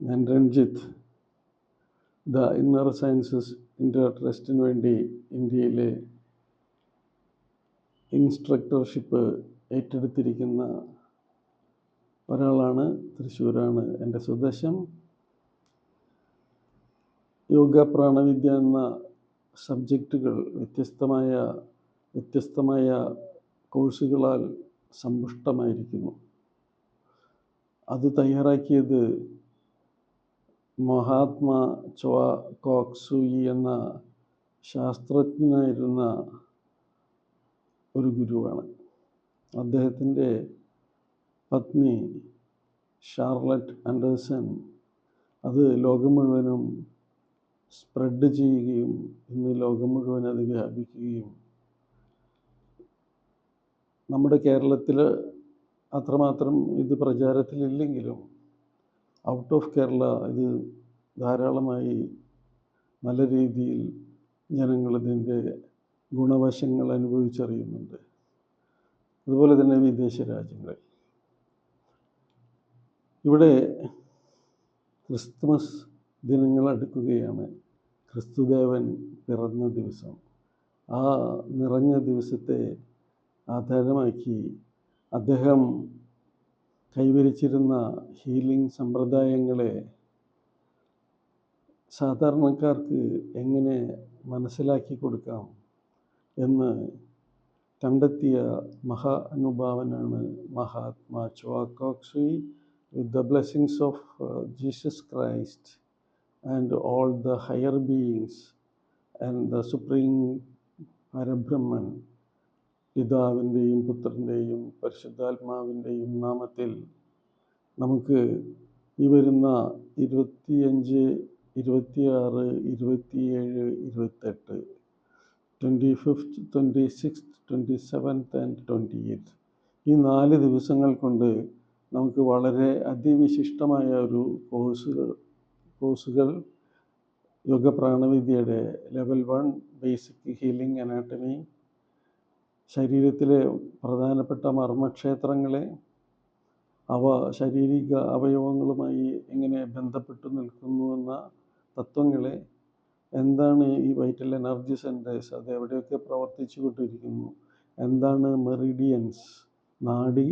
ഞാൻ Ranjith. The inner sciences inter ട്രസ്റ്റിന് വേണ്ടി ഇന്ത്യയിലെ ഇൻസ്ട്രക്ടർഷിപ്പ് ഏറ്റെടുത്തിരിക്കുന്ന ഒരാളാണ് തൃശ്ശൂരാണ് എന്റെ സ്വദേശം. യോഗ പ്രാണവിദ്യ എന്ന സബ്ജക്റ്റുകൾ വ്യത്യസ്തമായ വ്യത്യസ്തമായ കോഴ്സുകളാൽ സമ്പുഷ്ടമായിരിക്കുന്നു. അത് തയ്യാറാക്കിയത് മഹാത്മാ ചോ കോക്സുയി എന്ന ശാസ്ത്രജ്ഞനായിരുന്ന ഒരു ഗുരുവാണ്. അദ്ദേഹത്തിന്റെ പത്നി ഷാർലറ്റ് ആൻഡേഴ്സൺ അത് ലോകം മുഴുവനും സ്പ്രെഡ് ചെയ്യുകയും ഇന്ന് ലോകം മുഴുവൻ അത് വ്യാപിക്കുകയും നമ്മുടെ കേരളത്തിൽ അത്രമാത്രം ഇത് പ്രചാരത്തിലില്ലെങ്കിലും ഔട്ട് ഓഫ് കേരള ഇത് ധാരാളമായി നല്ല രീതിയിൽ ജനങ്ങൾ ഇതിന്റെ ഗുണവശങ്ങൾ അനുഭവിച്ചറിയുന്നുണ്ട്. അതുപോലെ തന്നെ വിദേശ രാജ്യങ്ങളിൽ ഇവിടെ ക്രിസ്തുമസ് ദിനങ്ങൾ അടുക്കുകയാണ്. ക്രിസ്തുദേവൻ പിറന്ന ദിവസം. ആ നിറഞ്ഞ ദിവസത്തെ ആധാരമാക്കി അദ്ദേഹം കൈവരിച്ചിരുന്ന ഹീലിംഗ് സമ്പ്രദായങ്ങളെ സാധാരണക്കാർക്ക് എങ്ങനെ മനസ്സിലാക്കി കൊടുക്കാം എന്ന് കണ്ടെത്തിയ മഹാ അനുഭാവനാണ് Mahatma Choa Kok Sui with the blessings of Jesus Christ and all the higher beings and the supreme Parabrahman പിതാവിന്റെയും പുത്രന്റെയും പരിശുദ്ധാത്മാവിന്റെയും നാമത്തിൽ നമുക്ക് ഈ വരുന്ന ഇരുപത്തിയഞ്ച് ഇരുപത്തിയാറ് ഇരുപത്തിയേഴ് ഇരുപത്തെട്ട് twenty fifth twenty sixth twenty seventh and twenty eighth ഈ നാല് ദിവസങ്ങൾ കൊണ്ട് നമുക്ക് വളരെ അതിവിശിഷ്ടമായ ഒരു കോഴ്സുകൾ കോഴ്സുകൾ yoga പ്രാണവിദ്യയുടെ level one basic healing anatomy ശരീരത്തിലെ പ്രധാനപ്പെട്ട മർമ്മക്ഷേത്രങ്ങളെ അവ ശാരീരിക അവയവങ്ങളുമായി എങ്ങനെ ബന്ധപ്പെട്ടു നിൽക്കുന്നുവെന്ന തത്വങ്ങളെ എന്താണ് ഈ വൈറ്റൽ എനർജി സെന്റേഴ്സ് അത് എവിടെയൊക്കെ പ്രവർത്തിച്ചു കൊണ്ടിരിക്കുന്നു? എന്താണ് മെറിഡിയൻസ് നാഡി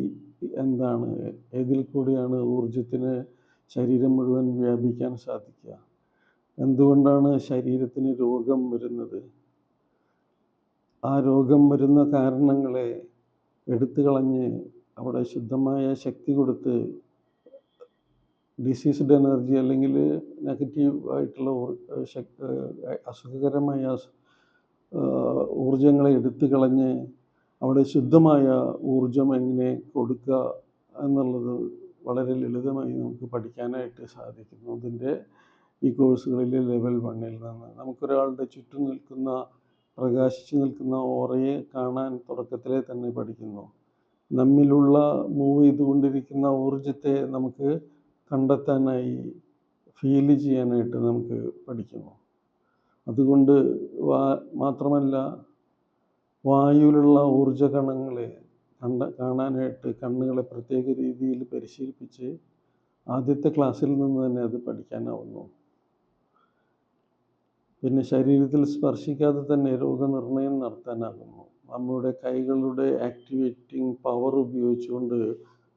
എന്താണ്? ഏതിൽ കൂടിയാണ് ഊർജത്തിന് ശരീരം മുഴുവൻ വ്യാപിക്കാൻ സാധിക്കുക? എന്തുകൊണ്ടാണ് ശരീരത്തിന് രോഗം വരുന്നത്? ആ രോഗം വരുന്ന കാരണങ്ങളെ എടുത്തു കളഞ്ഞ് അവിടെ ശുദ്ധമായ ശക്തി കൊടുത്ത് ഡിസീസ്ഡ് എനർജി അല്ലെങ്കിൽ നെഗറ്റീവ് ആയിട്ടുള്ള അസുഖകരമായ ഊർജങ്ങളെ എടുത്തു കളഞ്ഞ് അവിടെ ശുദ്ധമായ ഊർജം എങ്ങനെ കൊടുക്കുക എന്നുള്ളത് വളരെ ലളിതമായി നമുക്ക് പഠിക്കാനായിട്ട് സാധിക്കുന്നു. അതിന്റെ ഈ കോഴ്സുകളിലെ ലെവൽ വണ്ണിൽ നിന്ന്. നമുക്കൊരാളുടെ ചുറ്റും നിൽക്കുന്ന പ്രകാശിച്ചു നിൽക്കുന്ന ഓറയെ കാണാൻ തുടക്കത്തിലെ തന്നെ പഠിക്കുന്നു. നമ്മിലുള്ള മൂവ് ചെയ്തുകൊണ്ടിരിക്കുന്ന ഊർജത്തെ നമുക്ക് കണ്ടെത്താനായി ഫീൽ ചെയ്യാനായിട്ട് നമുക്ക് പഠിക്കുന്നു. അതുകൊണ്ട് വാ മാത്രമല്ല വായുവിലുള്ള ഊർജ കണങ്ങളെ കണ്ട കാണാനായിട്ട് കണ്ണുകളെ പ്രത്യേക രീതിയിൽ പരിശീലിപ്പിച്ച് ആദ്യത്തെ ക്ലാസ്സിൽ നിന്ന് തന്നെ അത് പഠിക്കാനാവുന്നു. പിന്നെ ശരീരത്തിൽ സ്പർശിക്കാതെ തന്നെ രോഗനിർണയം നടത്താനാകുന്നു. നമ്മുടെ കൈകളുടെ ആക്ടിവേറ്റിംഗ് പവർ ഉപയോഗിച്ചുകൊണ്ട്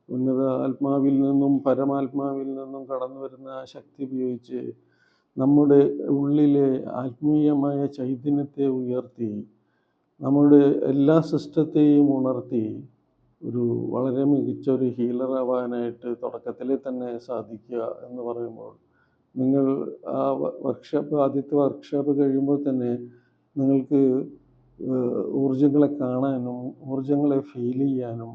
ഉന്നത ആത്മാവിൽ നിന്നും പരമാത്മാവിൽ നിന്നും കടന്നു വരുന്ന ആ ശക്തി ഉപയോഗിച്ച് നമ്മുടെ ഉള്ളിലെ ആത്മീയമായ ചൈതന്യത്തെ ഉയർത്തി നമ്മുടെ എല്ലാ സിസ്റ്റത്തെയും ഉണർത്തി ഒരു വളരെ മികച്ച ഒരു ഹീലർ ആവാനായിട്ട് തുടക്കത്തിലെ തന്നെ സാധിക്കുക എന്ന് പറയുമ്പോൾ നിങ്ങൾ ആ വർക്ക്ഷോപ്പ് ആദ്യത്തെ വർക്ക്ഷോപ്പ് കഴിയുമ്പോൾ തന്നെ നിങ്ങൾക്ക് ഊർജങ്ങളെ കാണാനും ഊർജങ്ങളെ ഫീൽ ചെയ്യാനും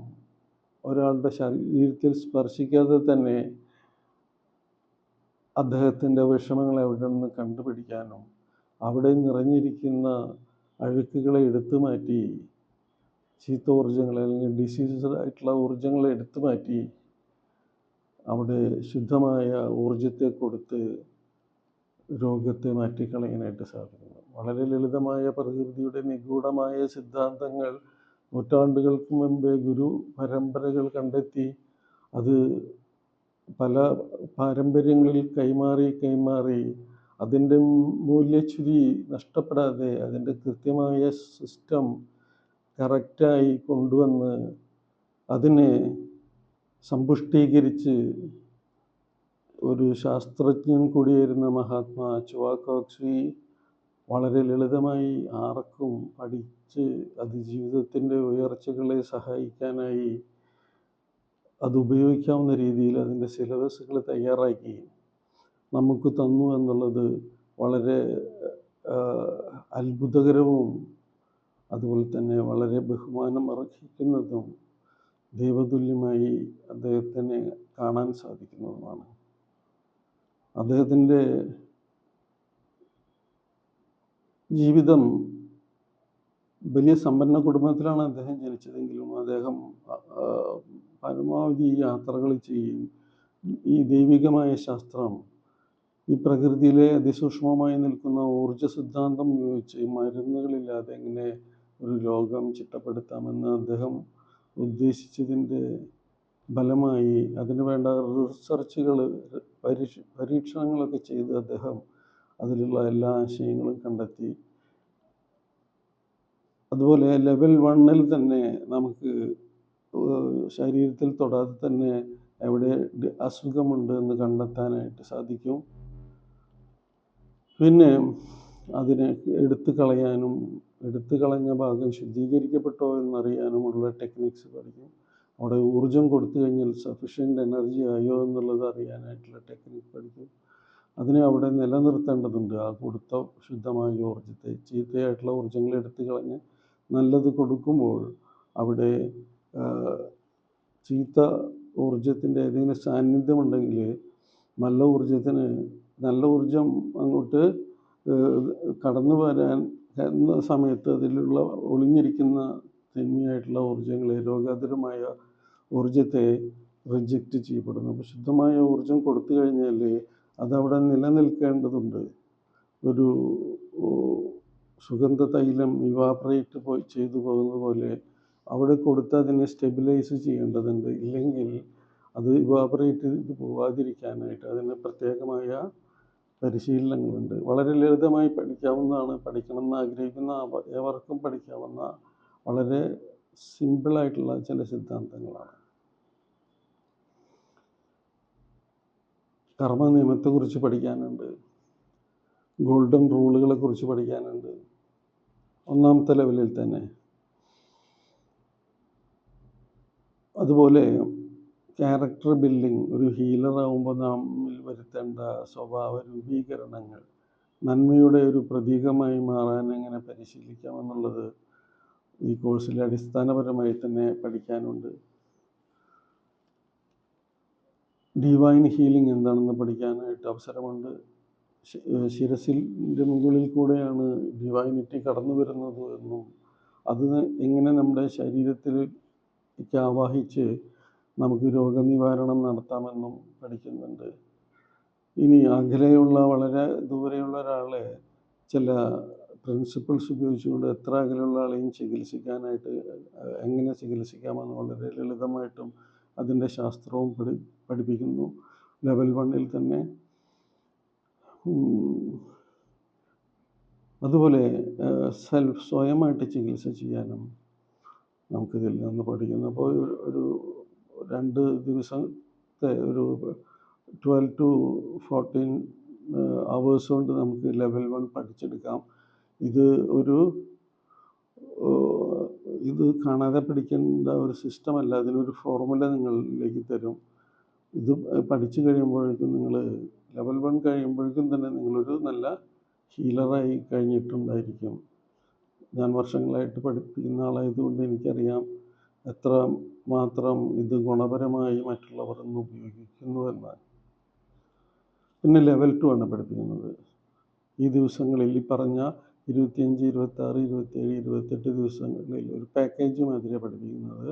ഒരാളുടെ ശരീരത്തിൽ സ്പർശിക്കാതെ തന്നെ അദ്ദേഹത്തിന്റെ വിഷമങ്ങൾ എവിടെ നിന്ന് കണ്ടുപിടിക്കാനും അവിടെ നിറഞ്ഞിരിക്കുന്ന അഴുക്കുകളെ എടുത്തു മാറ്റി ചീത്ത ഊർജങ്ങളെ അല്ലെങ്കിൽ ഡിസീസസ് ആയിട്ടുള്ള ഊർജങ്ങളെ എടുത്തു മാറ്റി അവിടെ ശുദ്ധമായ ഊർജത്തെ കൊടുത്ത് രോഗത്തെ മാറ്റിക്കളയാനായിട്ട് സാധിക്കുന്നു. വളരെ ലളിതമായ പ്രകൃതിയുടെ നിഗൂഢമായ സിദ്ധാന്തങ്ങൾ നൂറ്റാണ്ടുകൾക്ക് മുമ്പേ ഗുരു പരമ്പരകൾ കണ്ടെത്തി അത് പല പാരമ്പര്യങ്ങളിൽ കൈമാറി കൈമാറി അതിന്റെ മൂല്യച്യുതി നഷ്ടപ്പെടാതെ അതിന്റെ കൃത്യമായ സിസ്റ്റം കറക്റ്റായി കൊണ്ടുവന്ന് അതിനെ സമ്പുഷ്ടീകരിച്ച് ഒരു ശാസ്ത്രജ്ഞൻ കൂടിയായിരുന്ന മഹാത്മാ ചുവാക്കോക്സി വളരെ ലളിതമായി ആർക്കും പഠിച്ച് അതിജീവിതത്തിന്റെ ഉയർച്ചകളെ സഹായിക്കാനായി അത് ഉപയോഗിക്കാവുന്ന രീതിയിൽ അതിന്റെ സിലബസുകൾ തയ്യാറാക്കി നമുക്ക് തന്നു എന്നുള്ളത് വളരെ അത്ഭുതകരവും അതുപോലെ തന്നെ വളരെ ബഹുമാനം അർഹിക്കുന്നതും ദൈവതുല്യമായി അദ്ദേഹത്തിനെ കാണാൻ സാധിക്കുന്നതുമാണ്. അദ്ദേഹത്തിന്റെ ജീവിതം വലിയ സമ്പന്ന കുടുംബത്തിലാണ് അദ്ദേഹം ജനിച്ചതെങ്കിലും അദ്ദേഹം പരമാവധി യാത്രകൾ ചെയ്യും ഈ ദൈവികമായ ശാസ്ത്രം ഈ പ്രകൃതിയിലെ അതിസൂക്ഷ്മമായി നിൽക്കുന്ന ഊർജ സിദ്ധാന്തം ഉപയോഗിച്ച് മരുന്നുകളില്ലാതെ എങ്ങനെ ഒരു ലോകം ചിട്ടപ്പെടുത്താമെന്ന് അദ്ദേഹം ഉദ്ദേശിച്ചതിന്റെ ഫലമായി അതിന് വേണ്ട റിസർച്ചുകൾ പരീക്ഷ പരീക്ഷണങ്ങളൊക്കെ ചെയ്ത് അദ്ദേഹം അതിലുള്ള എല്ലാ ആശയങ്ങളും കണ്ടെത്തി. അതുപോലെ ലെവൽ വണ്ണിൽ തന്നെ നമുക്ക് ശരീരത്തിൽ തൊടാതെ തന്നെ എവിടെ അസുഖമുണ്ട് എന്ന് കണ്ടെത്താനായിട്ട് സാധിക്കും. പിന്നെ അതിനെ എടുത്തു കളയാനും എടുത്തു കളഞ്ഞ ഭാഗം ശുദ്ധീകരിക്കപ്പെട്ടോ എന്നറിയാനുമുള്ള ടെക്നിക്സ് പഠിക്കും. അവിടെ ഊർജം കൊടുത്തു കഴിഞ്ഞാൽ സഫിഷ്യന്റ് എനർജി ആയോ എന്നുള്ളത് അറിയാനായിട്ടുള്ള ടെക്നിക്ക് പഠിക്കും. അതിനെ അവിടെ നിലനിർത്തേണ്ടതുണ്ട്. ആ കൊടുത്ത ശുദ്ധമായ ഊർജത്തെ ചീത്തയായിട്ടുള്ള ഊർജങ്ങൾ എടുത്തു കളഞ്ഞ് നല്ലത് കൊടുക്കുമ്പോൾ അവിടെ ചീത്ത ഊർജത്തിന്റെ ഏതെങ്കിലും സാന്നിധ്യമുണ്ടെങ്കിൽ നല്ല ഊർജത്തിന് നല്ല ഊർജം അങ്ങോട്ട് കടന്നു വരാൻ എന്ന സമയത്ത് അതിലുള്ള ഒളിഞ്ഞിരിക്കുന്ന തിന്മയായിട്ടുള്ള ഊർജങ്ങളെ രോഗാതുരമായ ഊർജത്തെ റിജക്റ്റ് ചെയ്യപ്പെടുന്നു. അപ്പോൾ ശുദ്ധമായ ഊർജം കൊടുത്തു കഴിഞ്ഞാൽ അതവിടെ നിലനിൽക്കേണ്ടതുണ്ട്. ഒരു സുഗന്ധ തൈലം ഇവാപറേറ്റ് പോയി ചെയ്തു പോകുന്നത് പോലെ അവിടെ കൊടുത്ത് അതിനെ സ്റ്റെബിലൈസ് ചെയ്യേണ്ടതുണ്ട്. ഇല്ലെങ്കിൽ അത് ഇവാപറേറ്റ് ചെയ്ത് പോവാതിരിക്കാനായിട്ട് അതിന് പ്രത്യേകമായ പരിശീലനങ്ങളുണ്ട്. വളരെ ലളിതമായി പഠിക്കാവുന്നതാണ്. പഠിക്കണം എന്ന് ആഗ്രഹിക്കുന്ന ഏവർക്കും പഠിക്കാവുന്ന വളരെ സിമ്പിളായിട്ടുള്ള ചില സിദ്ധാന്തങ്ങളാണ്. കർമ്മ നിയമത്തെക്കുറിച്ച് പഠിക്കാനുണ്ട്. ഗോൾഡൻ റൂളുകളെ കുറിച്ച് പഠിക്കാനുണ്ട്. ഒന്നാമത്തെ ലെവലിൽ തന്നെ. അതുപോലെ ക്യാരക്ടർ ബിൽഡിംഗ് ഒരു ഹീലർ ആകുമ്പോൾ നമ്മിൽ വരുത്തേണ്ട സ്വഭാവ രൂപീകരണങ്ങൾ നന്മയുടെ ഒരു പ്രതീകമായി മാറാൻ എങ്ങനെ പരിശീലിക്കാമെന്നുള്ളത് ഈ കോഴ്സിൽ അടിസ്ഥാനപരമായി തന്നെ പഠിക്കാനുണ്ട്. ഡിവൈൻ ഹീലിംഗ് എന്താണെന്ന് പഠിക്കാനായിട്ട് അവസരമുണ്ട്. ശിരസിന്റെ മുകളിൽ കൂടെയാണ് ഡിവൈനിറ്റി കടന്നു വരുന്നത് എന്നും അത് എങ്ങനെ നമ്മുടെ ശരീരത്തിൽ ആവാഹിച്ച് നമുക്ക് രോഗനിവാരണം നടത്താമെന്നും പഠിക്കുന്നുണ്ട്. ഇനി അകലെയുള്ള വളരെ ദൂരെയുള്ള ഒരാളെ ചില പ്രിൻസിപ്പിൾസ് ഉപയോഗിച്ചുകൊണ്ട് എത്ര അകലെയുള്ള ആളെയും ചികിത്സിക്കാനായിട്ട് എങ്ങനെ ചികിത്സിക്കാമെന്ന് വളരെ ലളിതമായിട്ടും അതിന്റെ ശാസ്ത്രവും പഠി പഠിപ്പിക്കുന്നു. ലെവൽ വണ്ണിൽ തന്നെ. അതുപോലെ സെൽഫ് സ്വയമായിട്ട് ചികിത്സ ചെയ്യാനും നമുക്കിതിൽ നിന്ന് പഠിക്കുന്നു. അപ്പോൾ ഒരു രണ്ട് ദിവസത്തെ ഒരു ട്വൽവ് ടു ഫോർട്ടീൻ അവേഴ്സ് കൊണ്ട് നമുക്ക് ലെവൽ വൺ പഠിച്ചെടുക്കാം. ഇത് ഒരു ഇത് കാണാതെ പഠിക്കേണ്ട ഒരു സിസ്റ്റം അല്ല. അതിനൊരു ഫോർമുല നിങ്ങളിലേക്ക് തരും. ഇത് പഠിച്ചു കഴിയുമ്പോഴേക്കും നിങ്ങൾ ലെവൽ വൺ കഴിയുമ്പോഴേക്കും തന്നെ നിങ്ങളൊരു നല്ല ഹീലറായി കഴിഞ്ഞിട്ടുണ്ടായിരിക്കും. ഞാൻ വർഷങ്ങളായിട്ട് പഠിപ്പിക്കുന്ന ആളായതുകൊണ്ട് എനിക്കറിയാം. എത്ര മാത്രം ഇത് ഗുണപരമായി മറ്റുള്ളവർ ഇന്ന് ഉപയോഗിക്കുന്നുവെന്ന് പിന്നെ ലെവൽ ടു ആണ് പഠിപ്പിക്കുന്നത്. ഈ ദിവസങ്ങളിൽ ഈ പറഞ്ഞ ഇരുപത്തിയഞ്ച് ഇരുപത്താറ് ഇരുപത്തേഴ് ഇരുപത്തെട്ട് ദിവസങ്ങളിൽ ഒരു പാക്കേജ് മാതിരിയാണ് പഠിപ്പിക്കുന്നത്.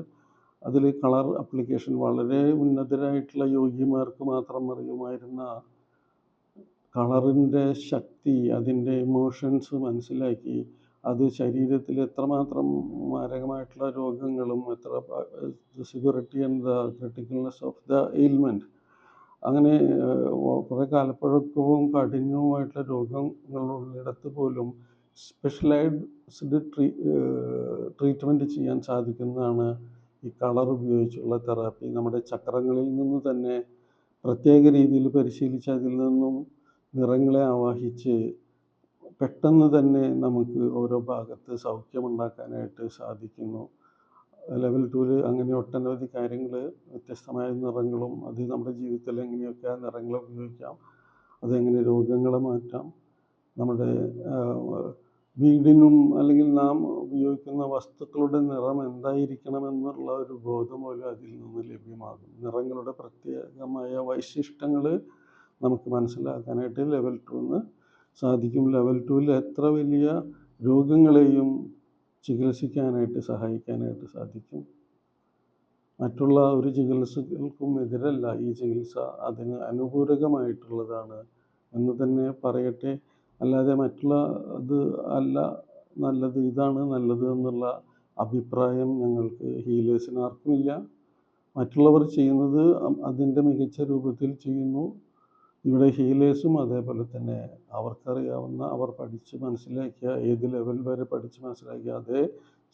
അതിൽ കളർ അപ്ലിക്കേഷൻ വളരെ ഉന്നതരായിട്ടുള്ള യോഗിമാർക്ക് മാത്രം അറിയുമായിരുന്ന കളറിന്റെ ശക്തി അതിന്റെ ഇമോഷൻസ് മനസ്സിലാക്കി അത് ശരീരത്തിൽ എത്രമാത്രം മാരകമായിട്ടുള്ള രോഗങ്ങളും എത്ര severity and the criticalness of the ailment അങ്ങനെ കുറേ കാലപ്പഴക്കവും കാഠിന്യവുമായിട്ടുള്ള രോഗങ്ങളുള്ളിടത്ത് പോലും സ്പെഷ്യലൈസ്ഡ് ട്രീ ട്രീറ്റ്മെന്റ് ചെയ്യാൻ സാധിക്കുന്നതാണ് ഈ കളർ ഉപയോഗിച്ചുള്ള തെറാപ്പി. നമ്മുടെ ചക്രങ്ങളിൽ നിന്ന് തന്നെ പ്രത്യേക രീതിയിൽ പരിശീലിച്ച് അതിൽ നിന്നും നിറങ്ങളെ ആവാഹിച്ച് പെട്ടെന്ന് തന്നെ നമുക്ക് ഓരോ ഭാഗത്ത് സൗഖ്യമുണ്ടാക്കാനായിട്ട് സാധിക്കുന്നു. ലെവൽ ടൂൽ അങ്ങനെ ഒട്ടനവധി കാര്യങ്ങൾ വ്യത്യസ്തമായ നിറങ്ങളും അത് നമ്മുടെ ജീവിതത്തിൽ എങ്ങനെയൊക്കെ ആ നിറങ്ങൾ ഉപയോഗിക്കാം അതെങ്ങനെ രോഗങ്ങളെ മാറ്റാം നമ്മുടെ വീടിനും അല്ലെങ്കിൽ നാം ഉപയോഗിക്കുന്ന വസ്തുക്കളുടെ നിറം എന്തായിരിക്കണമെന്നുള്ള ഒരു ബോധം പോലും അതിൽ നിന്ന് ലഭ്യമാകും. നിറങ്ങളുടെ പ്രത്യേകമായ വൈശിഷ്ടങ്ങൾ നമുക്ക് മനസ്സിലാക്കാനായിട്ട് ലെവൽ ടൂന്ന് സാധിക്കും. ലെവൽ ടൂവിൽ എത്ര വലിയ രോഗങ്ങളെയും ചികിത്സിക്കാനായിട്ട് സഹായിക്കാനായിട്ട് സാധിക്കും. മറ്റുള്ള ഒരു ചികിത്സകൾക്കും എതിരല്ല ഈ ചികിത്സ. അതിന് അനുപൂരകമായിട്ടുള്ളതാണ് എന്ന് തന്നെ പറയട്ടെ. അല്ലാതെ മറ്റുള്ള അത് അല്ല നല്ലത് ഇതാണ് നല്ലത് എന്നുള്ള അഭിപ്രായം ഞങ്ങൾക്ക് ഹീലേഴ്സിന് ആർക്കുമില്ല. മറ്റുള്ളവർ ചെയ്യുന്നത് അതിന്റെ മികച്ച രൂപത്തിൽ ചെയ്യുന്നു. ഇവിടെ ഹീലേഴ്സും അതേപോലെ തന്നെ അവർക്കറിയാവുന്ന അവർ പഠിച്ച് മനസ്സിലാക്കിയ ഏത് ലെവൽ വരെ പഠിച്ച് മനസ്സിലാക്കിയ അതേ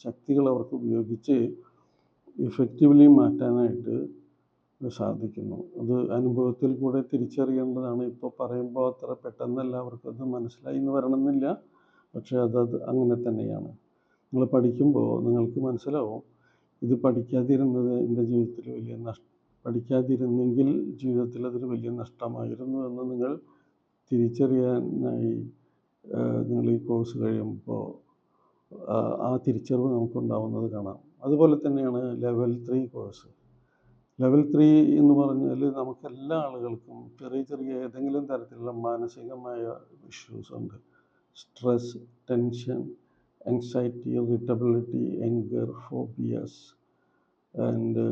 ശക്തികൾ അവർക്ക് ഉപയോഗിച്ച് ഇഫക്റ്റീവ്ലി മാറ്റാനായിട്ട് സാധിക്കുന്നു. അത് അനുഭവത്തിൽ കൂടെ തിരിച്ചറിയേണ്ടതാണ്. ഇപ്പോൾ പറയുമ്പോൾ അത്ര പെട്ടെന്ന് എല്ലാവർക്കും അത് മനസ്സിലായി എന്ന് വരണമെന്നില്ല. പക്ഷേ അതത് അങ്ങനെ തന്നെയാണ്. നിങ്ങൾ പഠിക്കുമ്പോൾ നിങ്ങൾക്ക് മനസ്സിലാവും ഇത് പഠിക്കാതിരുന്നത് എന്റെ ജീവിതത്തിൽ വലിയ നഷ്ട പഠിക്കാതിരുന്നെങ്കിൽ ജീവിതത്തിൽ അതൊരു വലിയ നഷ്ടമായിരുന്നു എന്ന് നിങ്ങൾ തിരിച്ചറിയാനായി നിങ്ങൾ ഈ കോഴ്സ് കഴിയുമ്പോൾ ആ തിരിച്ചറിവ് നമുക്കുണ്ടാവുന്നത് കാണാം. അതുപോലെ തന്നെയാണ് level three course. Level three എന്ന് പറഞ്ഞാൽ നമുക്ക് എല്ലാ ആളുകൾക്കും ചെറിയ ചെറിയ ഏതെങ്കിലും തരത്തിലുള്ള മാനസികമായ ഇഷ്യൂസ് ഉണ്ട്. Stress tension anxiety irritability anger phobias and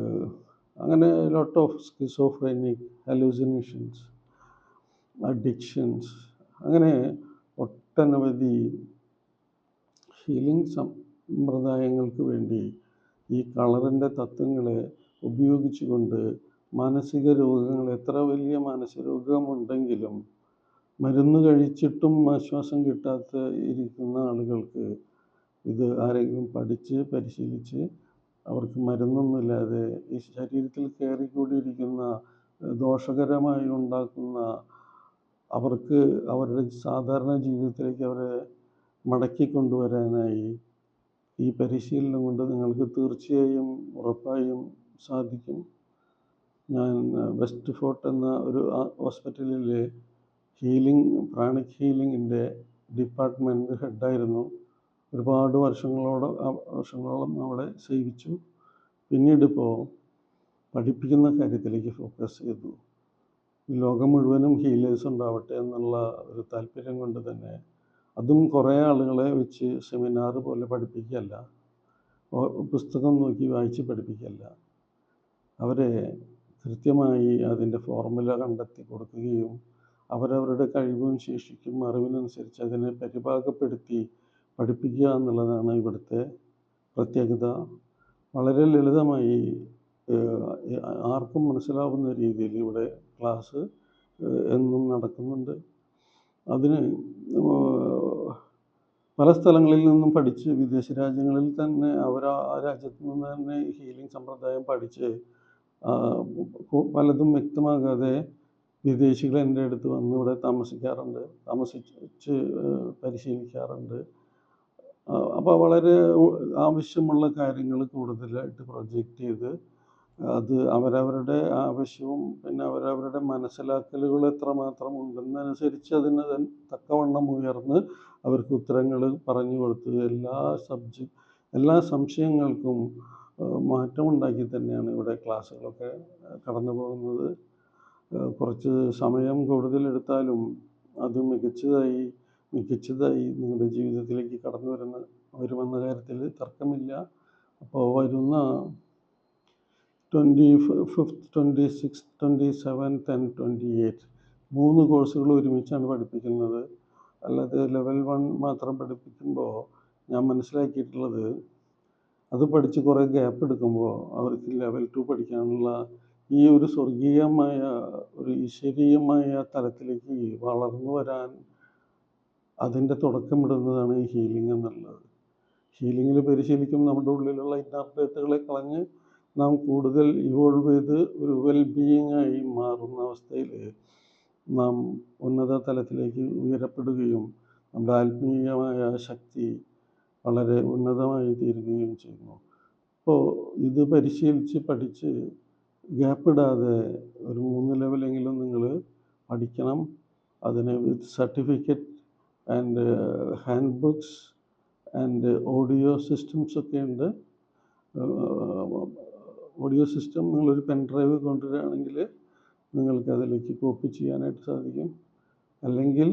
അങ്ങനെ lot of schizophrenic hallucinations addictions അങ്ങനെ ഒട്ടനവധി ഹീലിംഗ് സമ്പ്രദായങ്ങൾക്ക് വേണ്ടി ഈ കളറിന്റെ തത്വങ്ങളെ ഉപയോഗിച്ചുകൊണ്ട് മാനസിക രോഗങ്ങൾ എത്ര വലിയ മാനസിക രോഗമുണ്ടെങ്കിലും മരുന്ന് കഴിച്ചിട്ടും ആശ്വാസം കിട്ടാത്ത ഇരിക്കുന്ന ആളുകൾക്ക് ഇത് ആരെങ്കിലും പഠിച്ച് പരിശീലിച്ച് അവർക്ക് മരുന്നൊന്നുമില്ലാതെ ഈ ശരീരത്തിൽ കയറിക്കൂടിയിരിക്കുന്ന ദോഷകരമായി ഉണ്ടാക്കുന്ന അവർക്ക് അവരുടെ സാധാരണ ജീവിതത്തിലേക്ക് അവരെ മടക്കി കൊണ്ടുവരാനായി ഈ പരിശീലനം കൊണ്ട് നിങ്ങൾക്ക് തീർച്ചയായും ഉറപ്പായും സാധിക്കും. ഞാൻ വെസ്റ്റ് ഫോർട്ട് എന്ന ഒരു ഹോസ്പിറ്റലിലെ ഹീലിംഗ് പ്രാണിക് ഹീലിങ്ങിന്റെ ഡിപ്പാർട്ട്മെന്റ് ഹെഡായിരുന്നു. ഒരുപാട് വർഷങ്ങളോട് വർഷങ്ങളോളം അവിടെ സേവിച്ചു. പിന്നീട് ഇപ്പോൾ പഠിപ്പിക്കുന്ന കാര്യത്തിലേക്ക് ഫോക്കസ് ചെയ്തു. ലോകം മുഴുവനും ഹീലേഴ്സ് ഉണ്ടാവട്ടെ എന്നുള്ള ഒരു താല്പര്യം കൊണ്ട് തന്നെ അതും കുറേ ആളുകളെ വെച്ച് സെമിനാർ പോലെ പഠിപ്പിക്കുകയല്ല. പുസ്തകം നോക്കി വായിച്ച് പഠിപ്പിക്കുകയല്ല. അവരെ കൃത്യമായി അതിന്റെ ഫോർമുല കണ്ടെത്തി കൊടുക്കുകയും അവരവരുടെ കഴിവും ശേഷിക്കും അറിവിനനുസരിച്ച് അതിനെ പരിപാകപ്പെടുത്തി പഠിപ്പിക്കുക എന്നുള്ളതാണ് ഇവിടുത്തെ പ്രത്യേകത. വളരെ ലളിതമായി ആർക്കും മനസ്സിലാവുന്ന രീതിയിൽ ഇവിടെ ക്ലാസ് എന്നും നടക്കുന്നുണ്ട്. അതിന് പല സ്ഥലങ്ങളിൽ നിന്നും പഠിച്ച് വിദേശ രാജ്യങ്ങളിൽ തന്നെ അവർ ആ രാജ്യത്ത് നിന്ന് തന്നെ ഹീലിംഗ് സമ്പ്രദായം പഠിച്ച് പലതും വ്യക്തമാകാതെ വിദേശികൾ എന്റെ അടുത്ത് വന്ന് ഇവിടെ താമസിക്കാറുണ്ട് താമസിച്ച് പരിശീലിക്കാറുണ്ട്. അപ്പോൾ വളരെ ആവശ്യമുള്ള കാര്യങ്ങൾ കൂടുതലായിട്ട് പ്രൊജക്റ്റ് ചെയ്ത് അത് അവരവരുടെ ആവശ്യവും പിന്നെ അവരവരുടെ മനസ്സിലാക്കലുകൾ എത്രമാത്രം ഉണ്ടെന്നനുസരിച്ച് അതിന് തക്കവണ്ണം ഉയർന്ന് അവർക്ക് ഉത്തരങ്ങൾ പറഞ്ഞു കൊടുത്ത് എല്ലാ സബ്ജക്റ്റ് എല്ലാ സംശയങ്ങൾക്കും മാറ്റമുണ്ടാക്കി തന്നെയാണ് ഇവിടെ ക്ലാസ്സുകളൊക്കെ കടന്നു പോകുന്നത്. കുറച്ച് സമയം കൂടുതലെടുത്താലും അത് മികച്ചതായി മികച്ചതായി നിങ്ങളുടെ ജീവിതത്തിലേക്ക് കടന്നു വരുന്ന വരുമെന്ന കാര്യത്തിൽ തർക്കമില്ല. അപ്പോൾ വരുന്ന twenty fifth twenty sixth twenty seventh and twenty eight മൂന്ന് കോഴ്സുകൾ ഒരുമിച്ചാണ് പഠിപ്പിക്കുന്നത്. അല്ലാതെ ലെവൽ വൺ മാത്രം പഠിപ്പിക്കുമ്പോൾ ഞാൻ മനസ്സിലാക്കിയിട്ടുള്ളത് അത് പഠിച്ച് കുറേ ഗ്യാപ്പ് എടുക്കുമ്പോൾ അവർക്ക് ലെവൽ ടു പഠിക്കാനുള്ള ഈ ഒരു സ്വർഗീയമായ ഒരു ഈശ്വരീയമായ തലത്തിലേക്ക് വളർന്നു വരാൻ അതിന്റെ തുടക്കമിടുന്നതാണ് ഈ ഹീലിംഗ് എന്നുള്ളത്. ഹീലിംഗിൽ പരിശീലിക്കും നമ്മുടെ ഉള്ളിലുള്ള ഇന്നർഡേറ്റുകളെ കളഞ്ഞ് നാം കൂടുതൽ ഇവോൾവ് ചെയ്ത് ഒരു വെൽ ബീയിങ് ആയി മാറുന്ന അവസ്ഥയിൽ നാം ഉന്നത തലത്തിലേക്ക് ഉയരപ്പെടുകയും നമ്മുടെ ആത്മീയമായ ശക്തി വളരെ ഉന്നതമായി തീരുകയും ചെയ്യുന്നു. അപ്പോൾ ഇത് പരിശീലിച്ച് പഠിച്ച് ഗ്യാപ്പിടാതെ ഒരു മൂന്ന് ലെവലെങ്കിലും നിങ്ങൾ പഠിക്കണം. അതിന് with certificate and handbook and audio systems ഒക്കെ ഉണ്ട്. ഓഡിയോ സിസ്റ്റം നിങ്ങളൊരു പെൻ ഡ്രൈവ് കൊണ്ടുവരികയാണെങ്കിൽ നിങ്ങൾക്ക് അതിലേക്ക് കോപ്പി ചെയ്യാനായിട്ട് സാധിക്കും. അല്ലെങ്കിൽ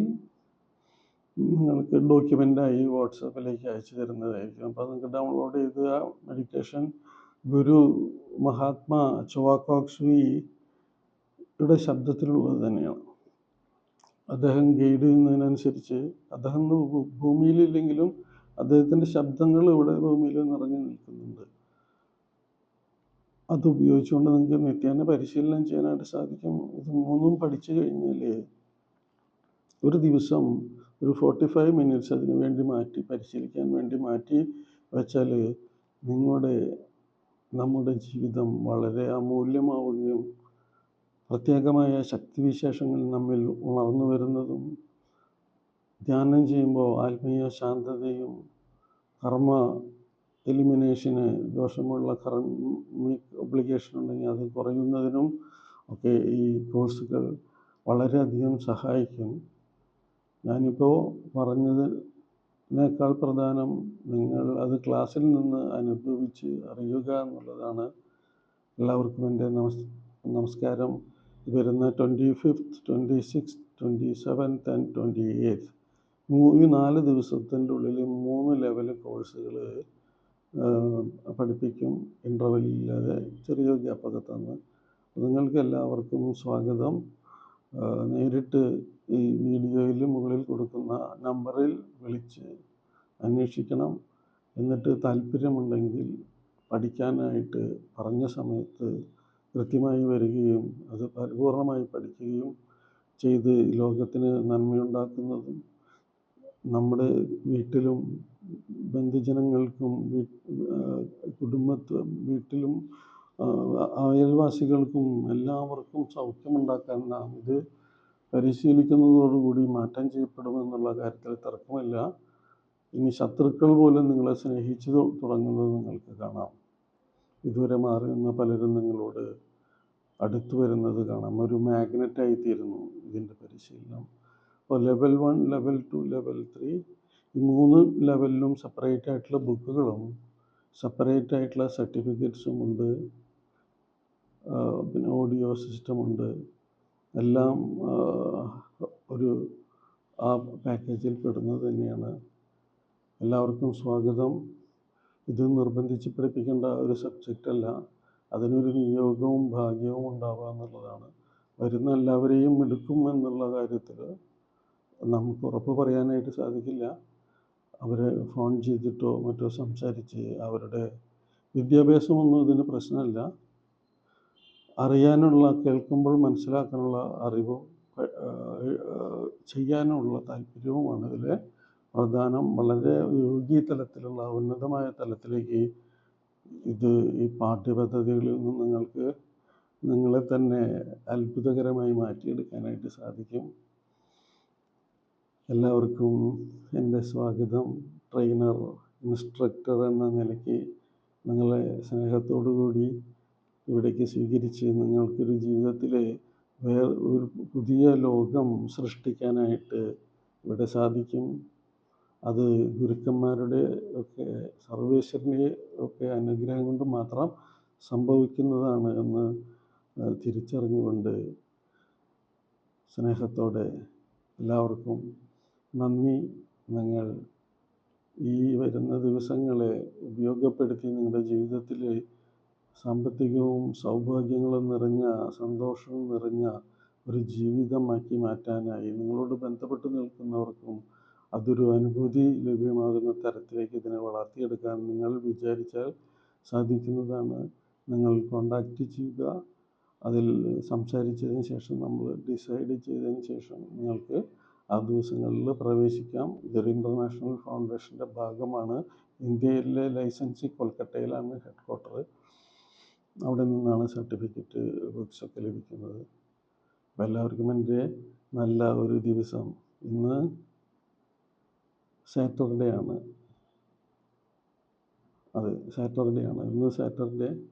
നിങ്ങൾക്ക് ഡോക്യുമെന്റായി വാട്സാപ്പിലേക്ക് അയച്ചു തരുന്നതായിരിക്കും. അപ്പോൾ നിങ്ങൾക്ക് ഡൗൺലോഡ് ചെയ്ത് ആ മെഡിറ്റേഷൻ ഗുരു മഹാത്മാ ചുവാക്കോക്സ്വിയുടെ ശബ്ദത്തിലുള്ളത് തന്നെയാണ്. അദ്ദേഹം ഗൈഡ് ചെയ്യുന്നതിനനുസരിച്ച് അദ്ദേഹം ഭൂമിയിലില്ലെങ്കിലും അദ്ദേഹത്തിന്റെ ശബ്ദങ്ങൾ ഇവിടെ ഭൂമിയിൽ നിറഞ്ഞു നിൽക്കുന്നുണ്ട്. അത് ഉപയോഗിച്ചുകൊണ്ട് നിങ്ങൾക്ക് നിത്യേന പരിശീലനം ചെയ്യാനായിട്ട് സാധിക്കും. ഇത് മൂന്നും പഠിച്ചു കഴിഞ്ഞാൽ ഒരു ദിവസം ഒരു ഫോർട്ടി ഫൈവ് മിനിറ്റ്സ് അതിന് വേണ്ടി മാറ്റി പരിശീലിക്കാൻ വേണ്ടി മാറ്റി വെച്ചാൽ നിങ്ങളുടെ നമ്മുടെ ജീവിതം വളരെ അമൂല്യമാവുകയും പ്രത്യേകമായ ശക്തിവിശേഷങ്ങൾ നമ്മിൽ ഉണർന്നു വരുന്നതും ധ്യാനം ചെയ്യുമ്പോൾ ആത്മീയ ശാന്തതയും കർമ്മ എലിമിനേഷന് ദോഷമുള്ള കർമ്മിക് ഒബ്ലിഗേഷൻ ഉണ്ടെങ്കിൽ അത് കുറയുന്നതിനും ഒക്കെ ഈ കോഴ്സുകൾ വളരെയധികം സഹായിക്കും. ഞാനിപ്പോൾ പറഞ്ഞതിനേക്കാൾ പ്രധാനം നിങ്ങൾ അത് ക്ലാസ്സിൽ നിന്ന് അനുഭവിച്ച് അറിയുക എന്നുള്ളതാണ്. എല്ലാവർക്കും എന്റെ നമസ് നമസ്കാരം. വരുന്ന twenty fifth twenty sixth twenty seventh and twenty eighth ഈ നാല് ദിവസത്തിന്റെ ഉള്ളിൽ മൂന്ന് ലെവൽ കോഴ്സുകൾ പഠിപ്പിക്കും. ഇന്റർവെല്ലില്ലാതെ ചെറിയ ഗ്യാപ്പൊക്കെ തന്ന് നിങ്ങൾക്ക് എല്ലാവർക്കും സ്വാഗതം. നേരിട്ട് ഈ വീഡിയോയിൽ മുകളിൽ കൊടുക്കുന്ന നമ്പറിൽ വിളിച്ച് അന്വേഷിക്കണം. എന്നിട്ട് താല്പര്യമുണ്ടെങ്കിൽ പഠിക്കാനായിട്ട് പറഞ്ഞ സമയത്ത് കൃത്യമായി വരികയും അത് പരിപൂർണമായി പഠിക്കുകയും ചെയ്ത് ലോകത്തിന് നന്മയുണ്ടാക്കുന്നതും നമ്മുടെ വീട്ടിലും ബന്ധുജനങ്ങൾക്കും കുടുംബത്ത് വീട്ടിലും അയൽവാസികൾക്കും എല്ലാവർക്കും സൗഖ്യമുണ്ടാക്കാൻ നാം ഇത് പരിശീലിക്കുന്നതോടുകൂടി മാറ്റം ചെയ്യപ്പെടുമെന്നുള്ള കാര്യത്തിൽ തർക്കമില്ല. ഇനി ശത്രുക്കൾ പോലും നിങ്ങളെ സ്നേഹിച്ചു തുടങ്ങുന്നത് നിങ്ങൾക്ക് കാണാം. ഇതുവരെ മാറി നിന്ന പലരും നിങ്ങളോട് അടുത്തു വരുന്നത് കാണാം. ഒരു മാഗ്നറ്റായി തീരുന്നു ഇതിന്റെ പരിശീലനം. അപ്പോൾ level one level two level three ഈ മൂന്ന് ലെവലിലും സെപ്പറേറ്റ് ആയിട്ടുള്ള ബുക്കുകളും സെപ്പറേറ്റ് ആയിട്ടുള്ള സർട്ടിഫിക്കറ്റ്സും ഉണ്ട്. പിന്നെ ഓഡിയോ സിസ്റ്റമുണ്ട് എല്ലാം ഒരു ആ പാക്കേജിൽ പെടുന്നത് തന്നെയാണ്. എല്ലാവർക്കും സ്വാഗതം. ഇത് നിർബന്ധിച്ച് പഠിപ്പിക്കേണ്ട ഒരു സബ്ജക്റ്റ് അല്ല. അതിനൊരു നിയോഗവും ഭാഗ്യവും ഉണ്ടാവുക എന്നുള്ളതാണ്. വരുന്ന എല്ലാവരെയും എടുക്കും എന്നുള്ള കാര്യത്തിൽ നമുക്ക് ഉറപ്പ് പറയാനായിട്ട് സാധിക്കില്ല. അവരെ ഫോൺ ചെയ്തിട്ടോ മറ്റോ സംസാരിച്ച് അവരുടെ വിദ്യാഭ്യാസമൊന്നും ഇതിന് പ്രശ്നമല്ല. അറിയാനുള്ള കേൾക്കുമ്പോൾ മനസ്സിലാക്കാനുള്ള അറിവും ചെയ്യാനുള്ള താല്പര്യവുമാണ് ഇതിലെ. പ്രധാനം വളരെ യോഗ്യ തലത്തിലുള്ള ഉന്നതമായ തലത്തിലേക്ക് ഇത് ഈ പാഠ്യപദ്ധതികളിൽ നിന്ന് നിങ്ങൾക്ക് നിങ്ങളെ തന്നെ അത്ഭുതകരമായി മാറ്റിയെടുക്കാനായിട്ട് സാധിക്കും. എല്ലാവർക്കും എന്റെ സ്വാഗതം. ട്രെയിനർ ഇൻസ്ട്രക്ടർ എന്ന നിലയ്ക്ക് നിങ്ങളെ സ്നേഹത്തോടു കൂടി ഇവിടേക്ക് സ്വീകരിച്ച് നിങ്ങൾക്കൊരു ജീവിതത്തിലെ വേറെ ഒരു പുതിയ ലോകം സൃഷ്ടിക്കാനായിട്ട് ഇവിടെ സാധിക്കും. അത് ഗുരുക്കന്മാരുടെ ഒക്കെ സർവേശ്വരന്റെ ഒക്കെ അനുഗ്രഹം കൊണ്ട് മാത്രം സംഭവിക്കുന്നതാണ് എന്ന് തിരിച്ചറിഞ്ഞുകൊണ്ട് സ്നേഹത്തോടെ എല്ലാവർക്കും നന്ദി. നിങ്ങൾ ഈ വരുന്ന ദിവസങ്ങളെ ഉപയോഗപ്പെടുത്തി നിങ്ങളുടെ ജീവിതത്തിൽ സാമ്പത്തികവും സൗഭാഗ്യങ്ങളും നിറഞ്ഞ സന്തോഷവും നിറഞ്ഞ ഒരു ജീവിതമാക്കി മാറ്റാനായി നിങ്ങളോട് ബന്ധപ്പെട്ട് നിൽക്കുന്നവർക്കും അതൊരു അനുഭൂതി ലഭ്യമാകുന്ന തരത്തിലേക്ക് ഇതിനെ വളർത്തിയെടുക്കാൻ നിങ്ങൾ വിചാരിച്ചാൽ സാധിക്കുന്നതാണ്. നിങ്ങൾ കോണ്ടാക്റ്റ് ചെയ്യുക. അതിൽ സംസാരിച്ചതിന് ശേഷം നമ്മൾ ഡിസൈഡ് ചെയ്തതിന് ശേഷം നിങ്ങൾക്ക് ആ ദിവസങ്ങളിൽ പ്രവേശിക്കാം. ഇതൊരു ഇന്റർനാഷണൽ ഫൗണ്ടേഷന്റെ ഭാഗമാണ്. ഇന്ത്യയിലെ ലൈസൻസി കൊൽക്കട്ടയിലാണ് ഹെഡ് ക്വാർട്ടർ അവിടെ നിന്നാണ് സർട്ടിഫിക്കറ്റ് ബുക്സൊക്കെ ലഭിക്കുന്നത്. അപ്പോൾ എല്ലാവർക്കും എന്റെ നല്ല ഒരു ദിവസം. ഇന്ന് സാറ്റർഡേ ആണ് അതെ സാറ്റർഡേ ആണ് ഇന്ന് Saturday.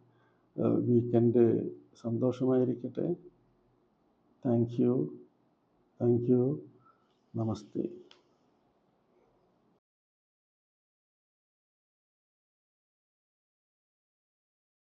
Weekend സന്തോഷമായിരിക്കട്ടെ. Thank you. Thank you. Namaste.